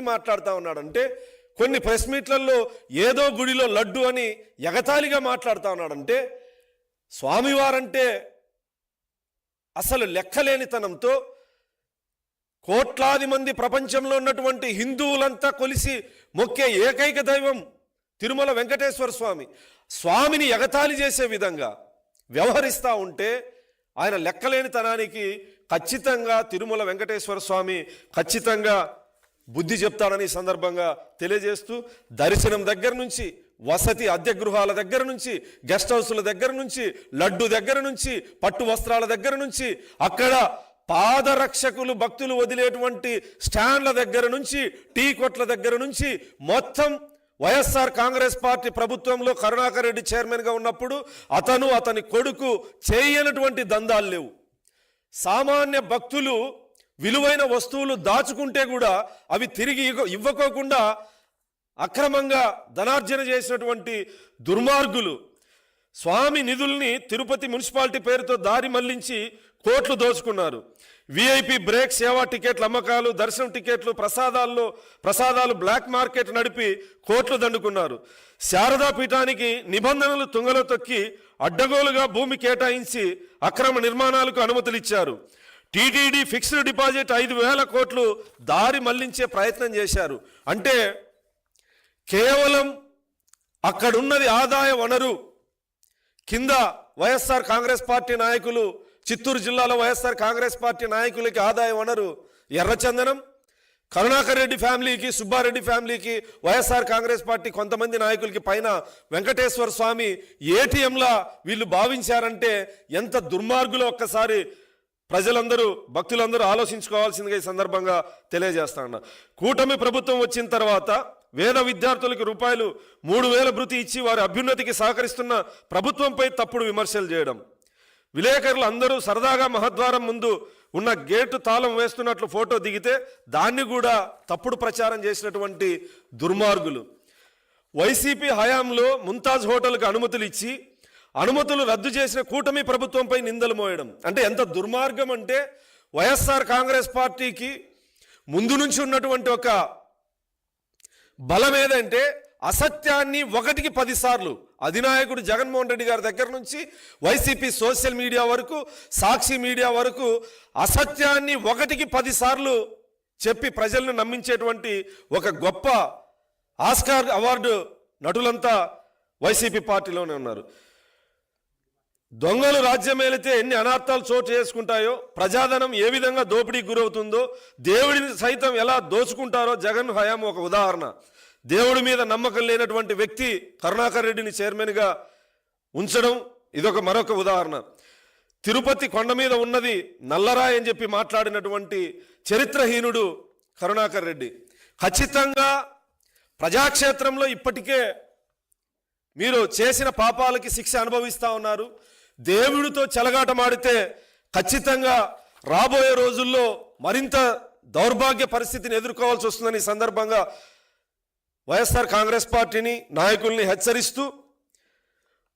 మాట్లాడుతూ ఉన్నాడు అంటే కొన్ని ప్రెస్ మీట్లలో ఏదో గుడిలో లడ్డు అని ఎగతాళిగా మాట్లాడుతూ ఉన్నాడంటే స్వామివారంటే అసలు లెక్కలేనితనంతో కోట్లాది మంది ప్రపంచంలో ఉన్నటువంటి హిందువులంతా కొలిసి మొక్కే ఏకైక దైవం తిరుమల వెంకటేశ్వర స్వామి. స్వామిని ఎగతాళి చేసే విధంగా వ్యవహరిస్తూ ఉంటే ఆయన లెక్కలేనితనానికి ఖచ్చితంగా తిరుమల వెంకటేశ్వర స్వామి ఖచ్చితంగా బుద్ధి చెప్తాడని ఈ సందర్భంగా తెలియజేస్తూ దర్శనం దగ్గర నుంచి వసతి అద్దె గృహాల దగ్గర నుంచి గెస్ట్ హౌస్ల దగ్గర నుంచి లడ్డు దగ్గర నుంచి పట్టు వస్త్రాల దగ్గర నుంచి అక్కడ పాదరక్షకులు భక్తులు వదిలేటువంటి స్టాండ్ల దగ్గర నుంచి టీ కొట్ల దగ్గర నుంచి మొత్తం వైఎస్ఆర్ కాంగ్రెస్ పార్టీ ప్రభుత్వంలో కరుణాకర్ రెడ్డి చైర్మన్గా ఉన్నప్పుడు అతను అతని కొడుకు చేయనటువంటి దందాలు లేవు. సామాన్య భక్తులు విలువైన వస్తువులు దాచుకుంటే కూడా అవి తిరిగి ఇవ్వ- ఇవ్వకోకుండా అక్రమంగా ధనార్జన చేసినటువంటి దుర్మార్గులు స్వామి నిధుల్ని తిరుపతి మున్సిపాలిటీ పేరుతో దారి మళ్ళించి కోట్లు దోచుకున్నారు. విఐపి బ్రేక్ సేవా టికెట్ల అమ్మకాలు దర్శనం టికెట్లు ప్రసాదాల్లో ప్రసాదాలు బ్లాక్ మార్కెట్ నడిపి కోట్లు దండుకున్నారు. శారదా పీఠానికి నిబంధనలు తుంగలో తొక్కి అడ్డగోలుగా భూమి కేటాయించి అక్రమ నిర్మాణాలకు అనుమతులు ఇచ్చారు టీటీడీ ఫిక్స్డ్ డిపాజిట్ ఐదు వేల కోట్లు దారి మళ్ళించే ప్రయత్నం చేశారు. అంటే కేవలం అక్కడున్నది ఆదాయ వనరు. కింద వైఎస్ఆర్ కాంగ్రెస్ పార్టీ నాయకులు చిత్తూరు జిల్లాలో వైఎస్ఆర్ కాంగ్రెస్ పార్టీ నాయకులకి ఆదాయ వనరు ఎర్రచందనం. కరుణాకర్ రెడ్డి ఫ్యామిలీకి సుబ్బారెడ్డి ఫ్యామిలీకి వైఎస్ఆర్ కాంగ్రెస్ పార్టీ కొంతమంది నాయకులకి పైన వెంకటేశ్వర స్వామి ఏటీఎంలా వీళ్ళు భావించారంటే ఎంత దుర్మార్గులో ఒక్కసారి ప్రజలందరూ భక్తులందరూ ఆలోచించుకోవాల్సిందిగా ఈ సందర్భంగా తెలియజేస్తా ఉన్నా కూటమి ప్రభుత్వం వచ్చిన తర్వాత వేద విద్యార్థులకు రూపాయలు మూడు వేల భృతి ఇచ్చి వారి అభ్యున్నతికి సహకరిస్తున్న ప్రభుత్వంపై తప్పుడు విమర్శలు చేయడం. విలేకరులు అందరూ సరదాగా మహద్వారం ముందు ఉన్న గేటు తాళం వేస్తున్నట్లు ఫోటో దిగితే దాన్ని కూడా తప్పుడు ప్రచారం చేసినటువంటి దుర్మార్గులు. వైసీపీ హయాంలో ముంతాజ్ హోటల్కి అనుమతులు ఇచ్చి అనుమతులు రద్దు చేసిన కూటమి ప్రభుత్వంపై నిందలు మోయడం. అంటే ఎంత దుర్మార్గం అంటే వైఎస్ఆర్ కాంగ్రెస్ పార్టీకి ముందు నుంచి ఉన్నటువంటి ఒక బలం ఏదంటే అసత్యాన్ని ఒకటికి పదిసార్లు. అధినాయకుడు జగన్మోహన్ రెడ్డి గారి దగ్గర నుంచి వైసీపీ సోషల్ మీడియా వరకు సాక్షి మీడియా వరకు అసత్యాన్ని ఒకటికి పదిసార్లు చెప్పి ప్రజలను నమ్మించేటువంటి ఒక గొప్ప ఆస్కార్ అవార్డు నటులంతా వైసీపీ పార్టీలోనే ఉన్నారు. దొంగలు రాజ్యమేలితే ఎన్ని అనార్థాలు చోటు చేసుకుంటాయో ప్రజాధనం ఏ విధంగా దోపిడీకి గురవుతుందో దేవుడిని సైతం ఎలా దోచుకుంటారో జగన్ హయాం ఒక ఉదాహరణ. దేవుడి మీద నమ్మకం లేనటువంటి వ్యక్తి కరుణాకర్ రెడ్డిని చైర్మన్గా ఉంచడం ఇదొక మరొక ఉదాహరణ. తిరుపతి కొండ మీద ఉన్నది నల్లరాయి అని చెప్పి మాట్లాడినటువంటి చరిత్రహీనుడు కరుణాకర్ రెడ్డి. ఖచ్చితంగా ప్రజాక్షేత్రంలో ఇప్పటికే మీరు చేసిన పాపాలకి శిక్ష అనుభవిస్తూ ఉన్నారు. దేవుడితో చెలగాటమాడితే ఖచ్చితంగా రాబోయే రోజుల్లో మరింత దౌర్భాగ్య పరిస్థితిని ఎదుర్కోవాల్సి వస్తుందని ఈ సందర్భంగా వైఎస్ఆర్ కాంగ్రెస్ పార్టీని నాయకుల్ని హెచ్చరిస్తూ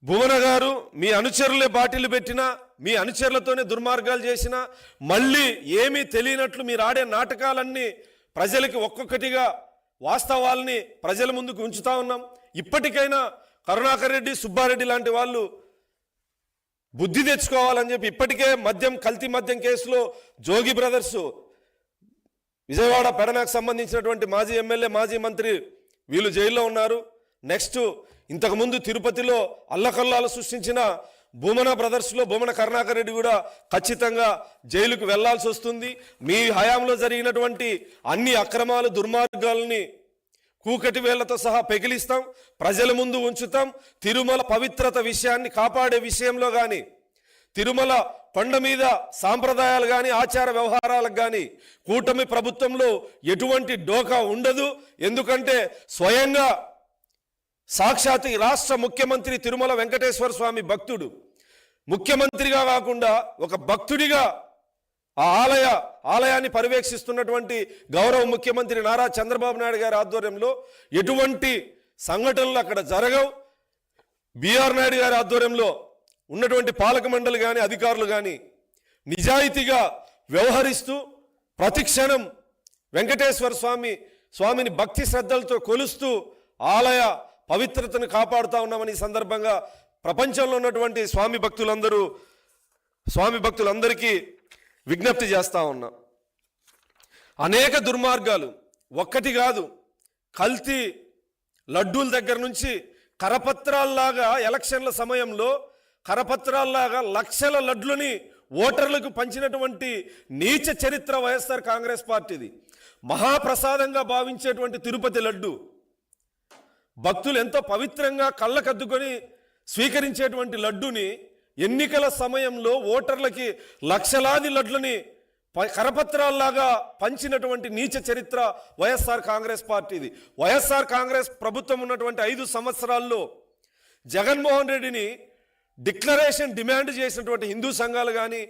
భువన గారు మీ అనుచరులే బాటిల్ పెట్టినా మీ అనుచరులతోనే దుర్మార్గాలు చేసినా మళ్ళీ ఏమీ తెలియనట్లు మీరు ఆడే నాటకాలన్నీ ప్రజలకి ఒక్కొక్కటిగా వాస్తవాల్ని ప్రజల ముందుకు ఉంచుతా ఉన్నాం. ఇప్పటికైనా కరుణాకర్ రెడ్డి సుబ్బారెడ్డి లాంటి వాళ్ళు బుద్ధి తెచ్చుకోవాలని చెప్పి ఇప్పటికే మద్యం కల్తీ మద్యం కేసులో జోగి బ్రదర్స్ విజయవాడ పెడనకు సంబంధించినటువంటి మాజీ ఎమ్మెల్యే మాజీ మంత్రి వీళ్ళు జైల్లో ఉన్నారు. నెక్స్ట్ ఇంతకుముందు తిరుపతిలో అల్లకల్లాలు సృష్టించిన భూమన బ్రదర్స్లో భూమన కరుణాకర్ రెడ్డి కూడా ఖచ్చితంగా జైలుకు వెళ్ళాల్సి వస్తుంది. మీ హయాంలో జరిగినటువంటి అన్ని అక్రమాలు దుర్మార్గాలని కూకటి వేళ్ళతో సహా పెగిలిస్తాం ప్రజల ముందు ఉంచుతాం తిరుమల పవిత్రత విషయాన్ని కాపాడే విషయంలో కానీ తిరుమల కొండ మీద సాంప్రదాయాలు కానీ ఆచార వ్యవహారాలకు కానీ కూటమి ప్రభుత్వంలో ఎటువంటి డోకా ఉండదు. ఎందుకంటే స్వయంగా సాక్షాత్ రాష్ట్ర ముఖ్యమంత్రి తిరుమల వెంకటేశ్వర స్వామి భక్తుడు. ముఖ్యమంత్రిగా కాకుండా ఒక భక్తుడిగా ఆ ఆలయ ఆలయాన్ని పర్యవేక్షిస్తున్నటువంటి గౌరవ ముఖ్యమంత్రి నారా చంద్రబాబు నాయుడు గారి ఆధ్వర్యంలో ఎటువంటి సంఘటనలు అక్కడ జరగవు. బీఆర్ నాయుడు గారి ఆధ్వర్యంలో ఉన్నటువంటి పాలక మండలి కానీ అధికారులు కానీ నిజాయితీగా వ్యవహరిస్తూ ప్రతిక్షణం వెంకటేశ్వర స్వామి స్వామిని భక్తి శ్రద్ధలతో కొలుస్తూ ఆలయ పవిత్రతను కాపాడుతూ ఉన్నామని ఈ సందర్భంగా ప్రపంచంలో ఉన్నటువంటి స్వామి భక్తులందరూ స్వామి భక్తులందరికీ విజ్ఞప్తి చేస్తా ఉన్నా. అనేక దుర్మార్గాలు ఒక్కటి కాదు కల్తీ లడ్డూల దగ్గర నుంచి కరపత్రాల్లాగా ఎలక్షన్ల సమయంలో కరపత్రాల్లాగా లక్షల లడ్లుని ఓటర్లకు పంచినటువంటి నీచ చరిత్ర వైఎస్ఆర్ కాంగ్రెస్ పార్టీది. మహాప్రసాదంగా భావించేటువంటి తిరుపతి లడ్డు. భక్తులు ఎంతో పవిత్రంగా కళ్ళకద్దుకొని స్వీకరించేటువంటి లడ్డుని ఎన్నికల సమయంలో ఓటర్లకి లక్షలాది లడ్లని ప- కరపత్రాల్లాగా పంచినటువంటి నీచ చరిత్ర వైఎస్ఆర్ కాంగ్రెస్ పార్టీది. వైఎస్ఆర్ కాంగ్రెస్ ప్రభుత్వం ఉన్నటువంటి ఐదు సంవత్సరాల్లో జగన్మోహన్ రెడ్డిని డిక్లరేషన్ డిమాండ్ చేసినటువంటి హిందూ సంఘాలు కానీ